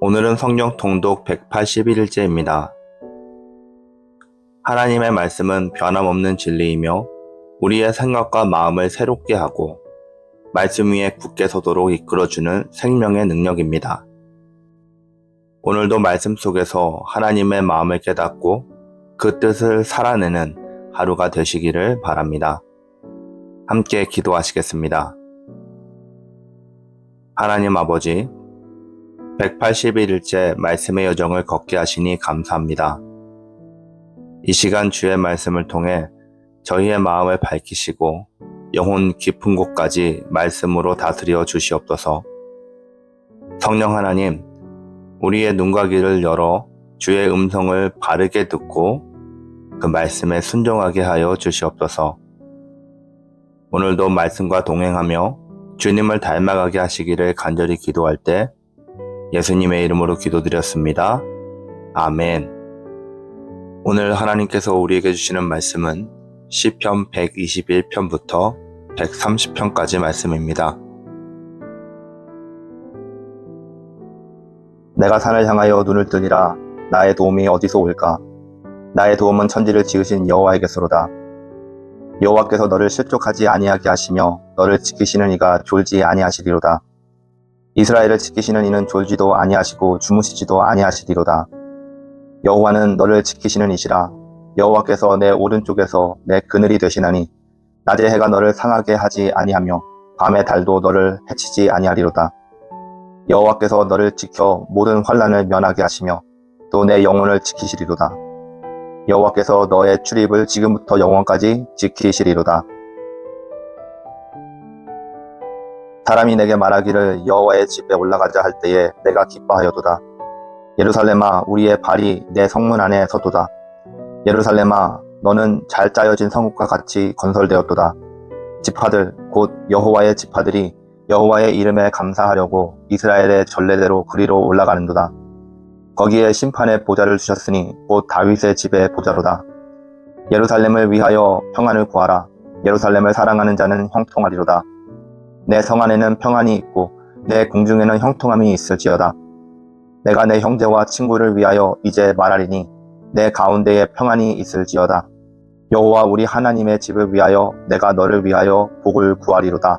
오늘은 성경 통독 181일째입니다. 하나님의 말씀은 변함없는 진리이며 우리의 생각과 마음을 새롭게 하고 말씀 위에 굳게 서도록 이끌어주는 생명의 능력입니다. 오늘도 말씀 속에서 하나님의 마음을 깨닫고 그 뜻을 살아내는 하루가 되시기를 바랍니다. 함께 기도하시겠습니다. 하나님 아버지, 181일째 말씀의 여정을 걷게 하시니 감사합니다. 이 시간 주의 말씀을 통해 저희의 마음을 밝히시고 영혼 깊은 곳까지 말씀으로 다스려 주시옵소서. 성령 하나님, 우리의 눈과 귀를 열어 주의 음성을 바르게 듣고 그 말씀에 순종하게 하여 주시옵소서. 오늘도 말씀과 동행하며 주님을 닮아가게 하시기를 간절히 기도할 때 예수님의 이름으로 기도드렸습니다. 아멘. 오늘 하나님께서 우리에게 주시는 말씀은 시편 121편부터 130편까지 말씀입니다. 내가 산을 향하여 눈을 뜨니라 나의 도움이 어디서 올까? 나의 도움은 천지를 지으신 여호와에게서로다. 여호와께서 너를 실족하지 아니하게 하시며 너를 지키시는 이가 졸지 아니하시리로다. 이스라엘을 지키시는 이는 졸지도 아니하시고 주무시지도 아니하시리로다. 여호와는 너를 지키시는 이시라. 여호와께서 내 오른쪽에서 내 그늘이 되시나니 낮에 해가 너를 상하게 하지 아니하며 밤에 달도 너를 해치지 아니하리로다. 여호와께서 너를 지켜 모든 환란을 면하게 하시며 또 내 영혼을 지키시리로다. 여호와께서 너의 출입을 지금부터 영원까지 지키시리로다. 사람이 내게 말하기를 여호와의 집에 올라가자 할 때에 내가 기뻐하여도다. 예루살렘아 우리의 발이 내 성문 안에 서도다. 예루살렘아 너는 잘 짜여진 성읍과 같이 건설되었도다. 지파들 곧 여호와의 지파들이 여호와의 이름에 감사하려고 이스라엘의 전례대로 그리로 올라가는도다. 거기에 심판의 보좌를 주셨으니 곧 다윗의 집의 보좌로다. 예루살렘을 위하여 평안을 구하라. 예루살렘을 사랑하는 자는 형통하리로다. 내 성 안에는 평안이 있고 내 궁중에는 형통함이 있을지어다. 내가 내 형제와 친구를 위하여 이제 말하리니 내 가운데에 평안이 있을지어다. 여호와 우리 하나님의 집을 위하여 내가 너를 위하여 복을 구하리로다.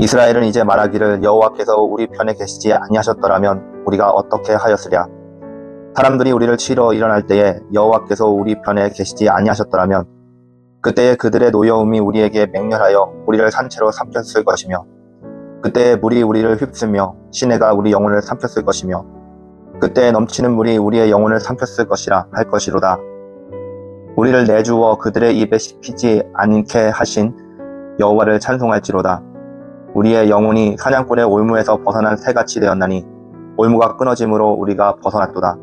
이스라엘은 이제 말하기를 여호와께서 우리 편에 계시지 아니하셨더라면 우리가 어떻게 하였으랴. 사람들이 우리를 치러 일어날 때에 여호와께서 우리 편에 계시지 아니하셨더라면 그때에 그들의 노여움이 우리에게 맹렬하여 우리를 산채로 삼켰을 것이며 그때에 물이 우리를 휩쓸며 시내가 우리 영혼을 삼켰을 것이며 그때에 넘치는 물이 우리의 영혼을 삼켰을 것이라 할 것이로다. 우리를 내주어 그들의 입에 씹히지 않게 하신 여호와를 찬송할지로다. 우리의 영혼이 사냥꾼의 올무에서 벗어난 새같이 되었나니 올무가 끊어짐으로 우리가 벗어났도다.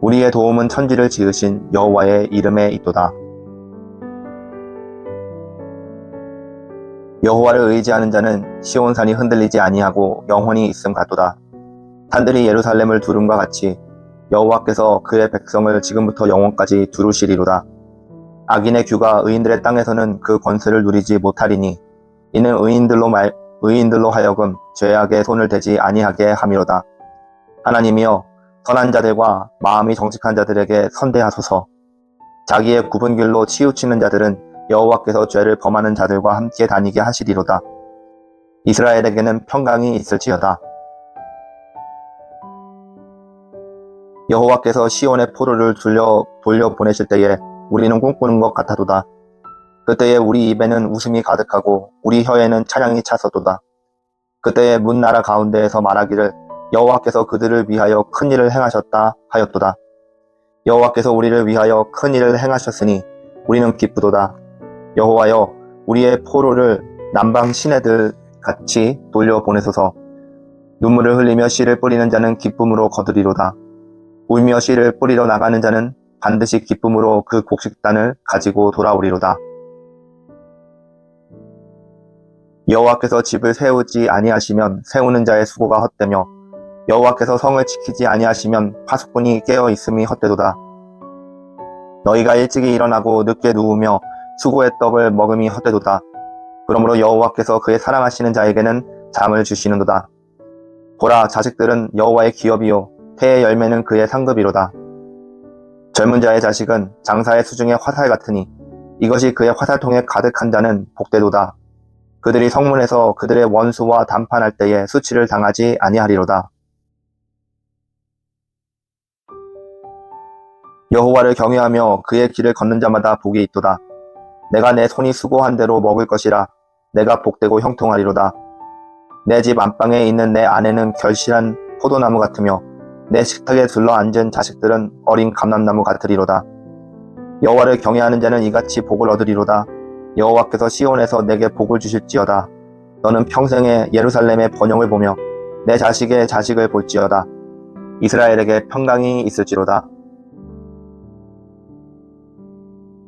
우리의 도움은 천지를 지으신 여호와의 이름에 있도다. 여호와를 의지하는 자는 시온산이 흔들리지 아니하고 영원히 있음 같도다. 산들이 예루살렘을 두름과 같이 여호와께서 그의 백성을 지금부터 영원까지 두루시리로다. 악인의 규가 의인들의 땅에서는 그 권세를 누리지 못하리니 이는 의인들로 말, 의인들로 하여금 죄악에 손을 대지 아니하게 함이로다. 하나님이여 선한 자들과 마음이 정직한 자들에게 선대하소서. 자기의 굽은 길로 치우치는 자들은 여호와께서 죄를 범하는 자들과 함께 다니게 하시리로다. 이스라엘에게는 평강이 있을지어다. 여호와께서 시온의 포로를 돌려, 돌려 보내실 때에 우리는 꿈꾸는 것 같아도다. 그때에 우리 입에는 웃음이 가득하고 우리 혀에는 찬양이 차서도다. 그때에 문 나라 가운데에서 말하기를 여호와께서 그들을 위하여 큰 일을 행하셨다 하였도다. 여호와께서 우리를 위하여 큰 일을 행하셨으니 우리는 기쁘도다. 여호와여 우리의 포로를 남방 시내들 같이 돌려 보내소서. 눈물을 흘리며 씨를 뿌리는 자는 기쁨으로 거두리로다. 울며 씨를 뿌리러 나가는 자는 반드시 기쁨으로 그 곡식단을 가지고 돌아오리로다. 여호와께서 집을 세우지 아니하시면 세우는 자의 수고가 헛되며 여호와께서 성을 지키지 아니하시면 파수꾼이 깨어 있음이 헛되도다. 너희가 일찍이 일어나고 늦게 누우며 수고의 떡을 먹음이 헛되도다. 그러므로 여호와께서 그의 사랑하시는 자에게는 잠을 주시는도다. 보라 자식들은 여호와의 기업이요 태의 열매는 그의 상급이로다. 젊은 자의 자식은 장사의 수중의 화살 같으니 이것이 그의 화살통에 가득한 자는 복되도다. 그들이 성문에서 그들의 원수와 담판할 때에 수치를 당하지 아니하리로다. 여호와를 경외하며 그의 길을 걷는 자마다 복이 있도다. 내가 내 손이 수고한 대로 먹을 것이라 내가 복되고 형통하리로다. 내 집 안방에 있는 내 아내는 결실한 포도나무 같으며 내 식탁에 둘러 앉은 자식들은 어린 감람나무 같으리로다. 여호와를 경외하는 자는 이같이 복을 얻으리로다. 여호와께서 시온에서 내게 복을 주실지어다. 너는 평생에 예루살렘의 번영을 보며 내 자식의 자식을 볼지어다. 이스라엘에게 평강이 있을지로다.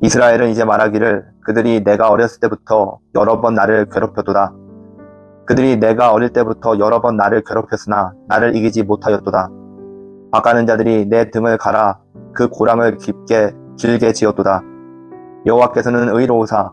이스라엘은 이제 말하기를 그들이 내가 어렸을 때부터 여러 번 나를 괴롭혀도다. 그들이 내가 어릴 때부터 여러 번 나를 괴롭혔으나 나를 이기지 못하였도다. 바가는 자들이 내 등을 갈아 그 고랑을 깊게 길게 지었도다. 여호와께서는 의로우사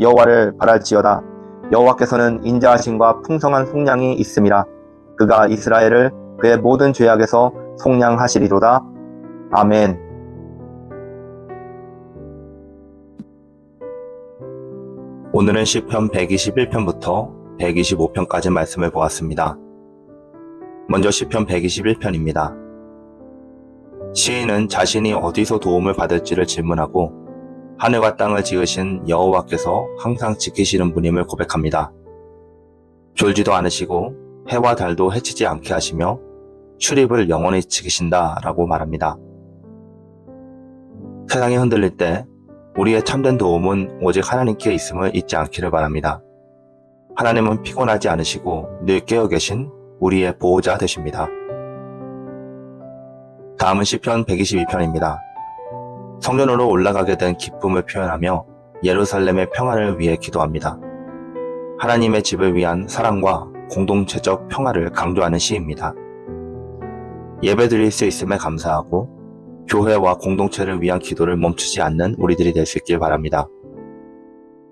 여호와를 바랄지어다. 여호와께서는 인자하심과 풍성한 속량이 있음이라. 그가 이스라엘을 그의 모든 죄악에서 속량하시리로다. 아멘. 오늘은 시편 121편부터 125편까지 말씀을 보았습니다. 먼저 시편 121편입니다. 시인은 자신이 어디서 도움을 받을지를 질문하고 하늘과 땅을 지으신 여호와께서 항상 지키시는 분임을 고백합니다. 졸지도 않으시고 해와 달도 해치지 않게 하시며 출입을 영원히 지키신다 라고 말합니다. 세상이 흔들릴 때 우리의 참된 도움은 오직 하나님께 있음을 잊지 않기를 바랍니다. 하나님은 피곤하지 않으시고 늘 깨어 계신 우리의 보호자 되십니다. 다음은 시편 122편입니다. 성전으로 올라가게 된 기쁨을 표현하며 예루살렘의 평화를 위해 기도합니다. 하나님의 집을 위한 사랑과 공동체적 평화를 강조하는 시입니다. 예배 드릴 수 있음에 감사하고 교회와 공동체를 위한 기도를 멈추지 않는 우리들이 될 수 있길 바랍니다.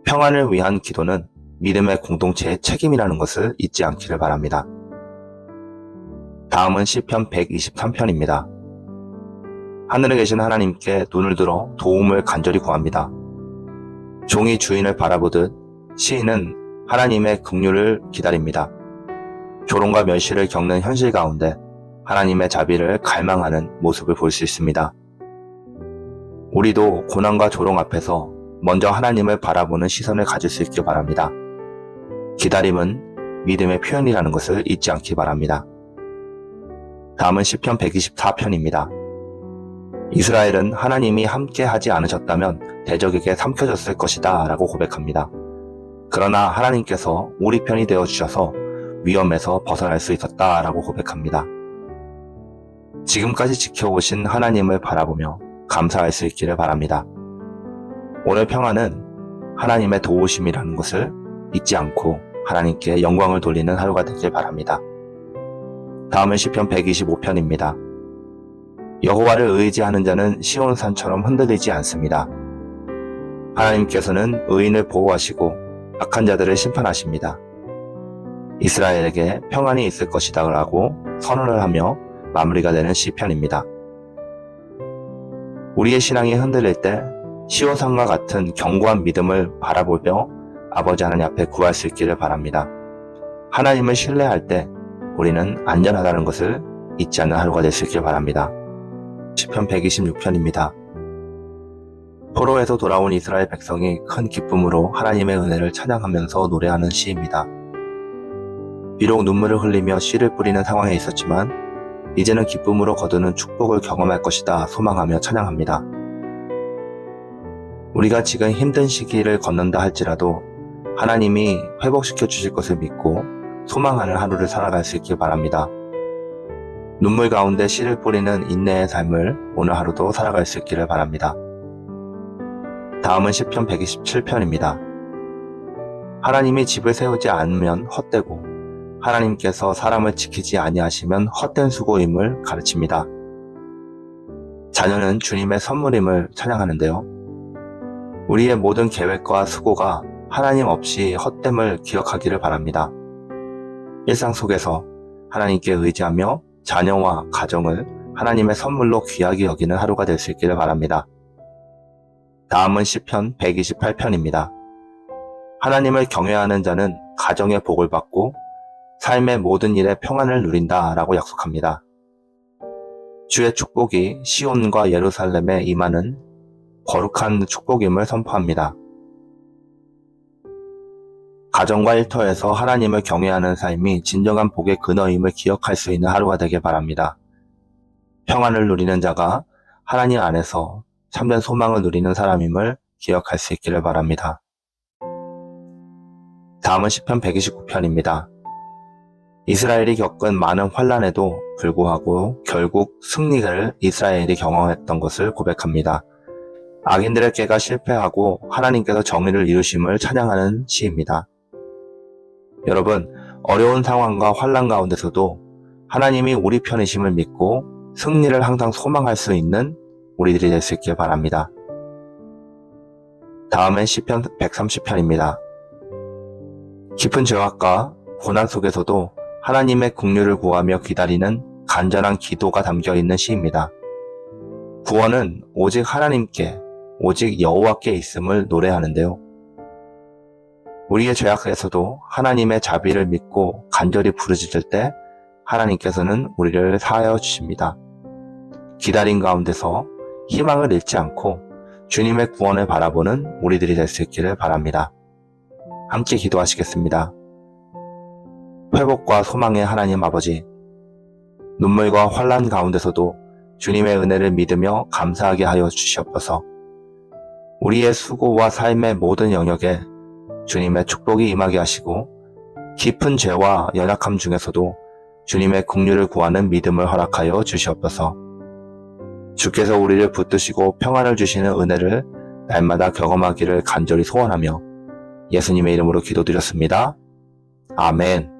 평안을 위한 기도는 믿음의 공동체의 책임이라는 것을 잊지 않기를 바랍니다. 다음은 시편 123편입니다. 하늘에 계신 하나님께 눈을 들어 도움을 간절히 구합니다. 종이 주인을 바라보듯 시인은 하나님의 긍휼을 기다립니다. 조롱과 멸시를 겪는 현실 가운데 하나님의 자비를 갈망하는 모습을 볼 수 있습니다. 우리도 고난과 조롱 앞에서 먼저 하나님을 바라보는 시선을 가질 수 있길 바랍니다. 기다림은 믿음의 표현이라는 것을 잊지 않기 바랍니다. 다음은 시편 124편입니다. 이스라엘은 하나님이 함께 하지 않으셨다면 대적에게 삼켜졌을 것이다 라고 고백합니다. 그러나 하나님께서 우리 편이 되어 주셔서 위험에서 벗어날 수 있었다 라고 고백합니다. 지금까지 지켜오신 하나님을 바라보며 감사할 수 있기를 바랍니다. 오늘 평화는 하나님의 도우심이라는 것을 잊지 않고 하나님께 영광을 돌리는 하루가 되길 바랍니다. 다음은 시편 125편입니다. 여호와를 의지하는 자는 시온산처럼 흔들리지 않습니다. 하나님께서는 의인을 보호하시고 악한 자들을 심판하십니다. 이스라엘에게 평안이 있을 것이다 라고 선언을 하며 마무리가 되는 시편입니다. 우리의 신앙이 흔들릴 때 시온산과 같은 견고한 믿음을 바라보며 아버지 하나님 앞에 구할 수 있기를 바랍니다. 하나님을 신뢰할 때 우리는 안전하다는 것을 잊지 않는 하루가 될 수 있길 바랍니다. 시편 126편입니다. 포로에서 돌아온 이스라엘 백성이 큰 기쁨으로 하나님의 은혜를 찬양하면서 노래하는 시입니다. 비록 눈물을 흘리며 씨를 뿌리는 상황에 있었지만 이제는 기쁨으로 거두는 축복을 경험할 것이다 소망하며 찬양합니다. 우리가 지금 힘든 시기를 건넌다 할지라도 하나님이 회복시켜 주실 것을 믿고 소망하는 하루를 살아갈 수 있길 바랍니다. 눈물 가운데 씨를 뿌리는 인내의 삶을 오늘 하루도 살아갈 수 있기를 바랍니다. 다음은 시편 127편입니다. 하나님이 집을 세우지 않으면 헛되고 하나님께서 사람을 지키지 아니하시면 헛된 수고임을 가르칩니다. 자녀는 주님의 선물임을 찬양하는데요. 우리의 모든 계획과 수고가 하나님 없이 헛됨을 기억하기를 바랍니다. 일상 속에서 하나님께 의지하며 자녀와 가정을 하나님의 선물로 귀하게 여기는 하루가 될 수 있기를 바랍니다. 다음은 시편 128편입니다. 하나님을 경외하는 자는 가정의 복을 받고 삶의 모든 일에 평안을 누린다 라고 약속합니다. 주의 축복이 시온과 예루살렘에 임하는 거룩한 축복임을 선포합니다. 가정과 일터에서 하나님을 경외하는 삶이 진정한 복의 근원임을 기억할 수 있는 하루가 되길 바랍니다. 평안을 누리는 자가 하나님 안에서 참된 소망을 누리는 사람임을 기억할 수 있기를 바랍니다. 다음은 시편 129편입니다. 이스라엘이 겪은 많은 환란에도 불구하고 결국 승리를 이스라엘이 경험했던 것을 고백합니다. 악인들의 깨가 실패하고 하나님께서 정의를 이루심을 찬양하는 시입니다. 여러분, 어려운 상황과 환란 가운데서도 하나님이 우리 편이심을 믿고 승리를 항상 소망할 수 있는 우리들이 될 수 있길 바랍니다. 다음은 시편 130편입니다. 깊은 죄악과 고난 속에서도 하나님의 국류를 구하며 기다리는 간절한 기도가 담겨 있는 시입니다. 구원은 오직 하나님께, 오직 여호와께 있음을 노래하는데요. 우리의 죄악에서도 하나님의 자비를 믿고 간절히 부르짖을 때 하나님께서는 우리를 사하여 주십니다. 기다림 가운데서 희망을 잃지 않고 주님의 구원을 바라보는 우리들이 될 수 있기를 바랍니다. 함께 기도하시겠습니다. 회복과 소망의 하나님 아버지, 눈물과 환란 가운데서도 주님의 은혜를 믿으며 감사하게 하여 주시옵소서. 우리의 수고와 삶의 모든 영역에 주님의 축복이 임하게 하시고 깊은 죄와 연약함 중에서도 주님의 국류를 구하는 믿음을 허락하여 주시옵소서. 주께서 우리를 붙드시고 평안을 주시는 은혜를 날마다 경험하기를 간절히 소원하며 예수님의 이름으로 기도드렸습니다. 아멘.